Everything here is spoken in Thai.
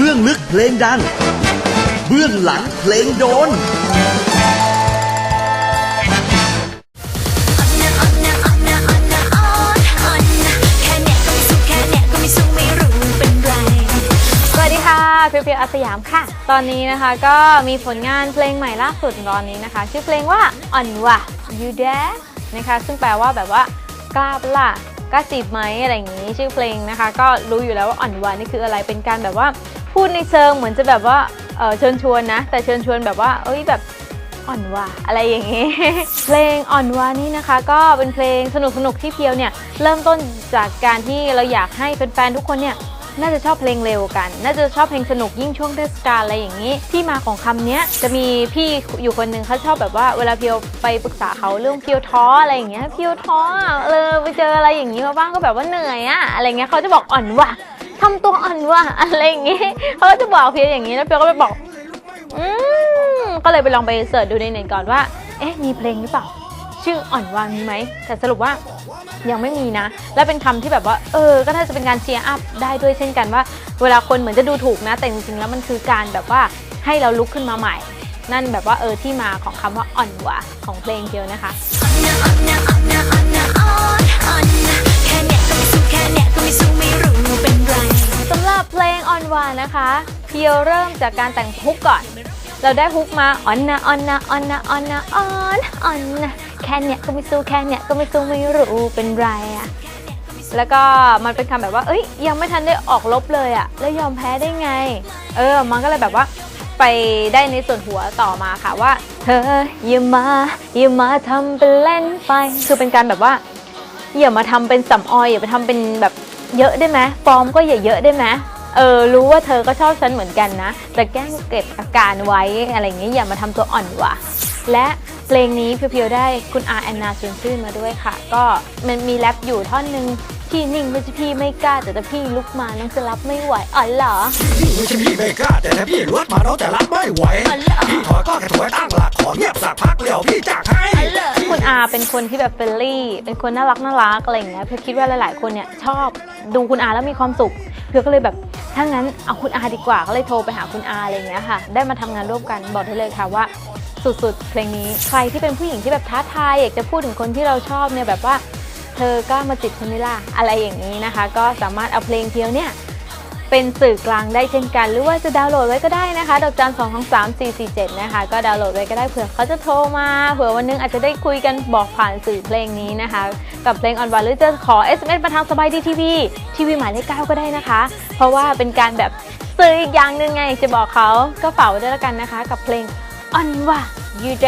เบื้องลึกเพลงดัง เบื้องหลังเพลงโดน สวัสดีค่ะเพียวเพียวอาสยามค่ะ ตอนนี้นะคะก็มีผลงานเพลงใหม่ล่าสุดตอนนี้นะคะ ชื่อเพลงว่าอ่อนว่ะ you dare นะคะ ซึ่งแปลว่าแบบว่ากล้าปะล่ะกล้าจีบไหมอะไรอย่างนี้ ชื่อเพลงนะคะ ก็รู้อยู่แล้วว่าอ่อนว่ะนี่คืออะไรเป็นการแบบว่า พูดในเชิงเหมือนจะแบบว่าเเชิญชวนนะ แต่เชิญชวนแบบว่า เอ้ยแบบอ่อนว่าอะไรอย่างนี้เพลงอ่อนว่านี่นะคะ ก็เป็นเพลงสนุกสนุกที่เพียวเนี่ยเริ่มต้นจากการที่เราอยากให้แฟนๆทุกคนเนี่ยน่าจะชอบเพลงเร็วกัน น่าจะชอบเพลงสนุกยิ่งช่วงเทศกาลอะไรอย่างนี้ ที่มาของคำเนี้ยจะมีพี่อยู่คนหนึ่งเขาชอบแบบว่าเวลาเพียวไปปรึกษาเขาเรื่องเพียวท้ออะไรอย่างเงี้ยเพียวท้อเออไปเจออะไรอย่างนี้มาบ้างก็แบบว่าเหนื่อยอะอะไรเงี้ยเขาจะบอกอ่อนว่ะ ทำตัวอ่อนว่ะอะไรอย่างงี้เขาก็จะบอกเพียวอย่างนี้แล้วเพียวก็ไปบอกอืมก็เลยไปลองไปเสิร์ชดูในเน็ตก่อนว่า เอ๊ะมีเพลงหรือเปล่า ชื่ออ่อนวางมีไหมแต่สรุปว่ายังไม่มีนะ และเป็นคำที่แบบว่า เออ ก็น่าจะเป็นการเชียร์อัพได้ด้วยเช่นกันว่า เวลาคนเหมือนจะดูถูกนะ แต่จริงๆแล้วมันคือการแบบว่าให้เราลุกขึ้นมาใหม่ นั่นแบบว่าเออที่มาของคำว่าอ่อนวะของเพลงเดียวนะคะ วานะคะเพียวเริ่มจากการแต่งฮุกก่อน เราได้ฮุกมาออนนะออนนะออนนะออนนะออนออนนะแค่เนี้ยก็ไม่สู้แค่เนี้ยก็ไม่สู้ไม่รู้เป็นไรอะแล้วก็มันเป็นคำแบบว่า เอ้ย ยังไม่ทันได้ออกลบเลยอะแล้วยอมแพ้ได้ไง เออ มันก็เลยแบบว่าไปได้ในส่วนหัวต่อมาค่ะว่า เธออย่ามาอย่ามาทำเป็นเล่นไป คือเป็นการแบบว่าอย่ามาทำเป็นสำออยอย่าไปทำเป็นแบบเยอะได้ไหมฟอร์มก็อย่าเยอะได้ไหม เออรู้ว่าเธอก็ชอบฉันเหมือนกันนะ แต่แกล้งเก็บอาการไว้อะไรอย่างเงี้ยอย่ามาทำตัวอ่อนว่ะ และเพลงนี้เพียวๆได้คุณอาแอนนาชวนชื่นมาด้วยค่ะ ก็มันมีแรปอยู่ท่อนหนึ่งที่นิ่งไม่ใช่พี่ไม่กล้า แต่ถ้าพี่ลุกมาน้องจะรับไม่ไหวอ๋อเหรอพี่ไม่ใช่พี่ไม่กล้าแต่ถ้าพี่รวดมาน้องจะรับไม่ไหวพี่ถอยก็แค่ถอยตั้งหลักขอเงียบสักพักเดียวพี่จักให้คุณอาเป็นคนที่แบบเฟรนลี่ เป็นคนน่ารักน่ารักอะไรอย่างเงี้ยเพียวคิดว่าหลาย ๆ คนเนี่ยชอบดูคุณอาแล้วมีความสุขเพียวก็เลยแบบ ถ้างั้นเอาคุณอาดีกว่าก็เลยโทรไปหาคุณอาอะไรเงี้ยค่ะ ได้มาทำงานร่วมกันบอกได้เลยค่ะว่าสุดๆ เพลงนี้ใครที่เป็นผู้หญิงที่แบบท้าทายอยากจะพูดถึงคนที่เราชอบเนี่ยแบบว่า เธอกล้ามาจิตฉันไม่ล่ะอะไรอย่างนี้นะคะ ก็สามารถเอาเพลงเพียวเนี่ย เป็นสื่อกลางได้เช่นกัน หรือว่าจะดาวน์โหลดไว้ก็ได้นะคะ ดอกจันสองสองสามสี่สี่เจ็ดนะคะ ก็ดาวน์โหลดไว้ก็ได้เผื่อเขาจะโทรมา เผื่อวันนึงอาจจะได้คุยกันบอกผ่านสื่อเพลงนี้นะคะ กับเพลงออนวันหรือจะขอ SMS มาทางสบายดีทีวีทีวีหมายเลขเก้าก็ได้นะคะ เพราะว่าเป็นการแบบสื่ออีกอย่างหนึ่งไงจะบอกเขาก็ฝากไว้ด้วยละกันนะคะ กับเพลงออนว่ายูแด